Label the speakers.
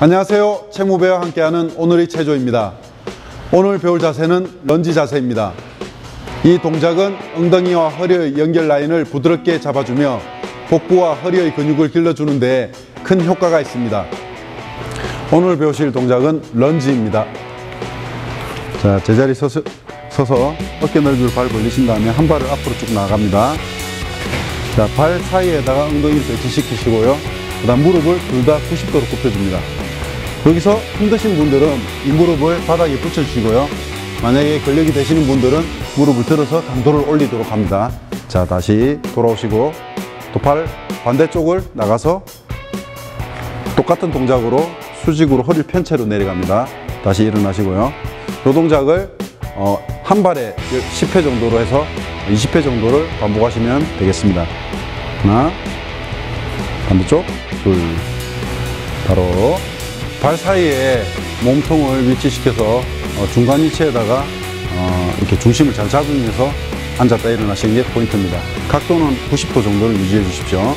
Speaker 1: 안녕하세요. 채무배와 함께하는 오늘의 체조입니다. 오늘 배울 자세는 런지 자세입니다. 이 동작은 엉덩이와 허리의 연결 라인을 부드럽게 잡아주며 복부와 허리의 근육을 길러주는데 큰 효과가 있습니다. 오늘 배우실 동작은 런지입니다. 자, 제자리 서서, 서서 어깨 넓이로 발 벌리신 다음에 한 발을 앞으로 쭉 나갑니다. 자, 발 사이에다가 엉덩이를 배치시키시고요. 그 다음 무릎을 둘 다 90도로 굽혀줍니다. 여기서 힘드신 분들은 이 무릎을 바닥에 붙여주시고요. 만약에 근력이 되시는 분들은 무릎을 들어서 강도를 올리도록 합니다. 자, 다시 돌아오시고 또 팔 반대쪽을 나가서 똑같은 동작으로 수직으로 허리를 편 채로 내려갑니다. 다시 일어나시고요. 이 동작을 어, 한 발에 10회 정도로 해서 20회 정도를 반복하시면 되겠습니다. 하나, 반대쪽, 둘, 바로 발 사이에 몸통을 위치시켜서 어, 중간 위치에다가 어, 이렇게 중심을 잘 잡으면서 앉았다 일어나시는 게 포인트입니다. 각도는 90도 정도를 유지해 주십시오.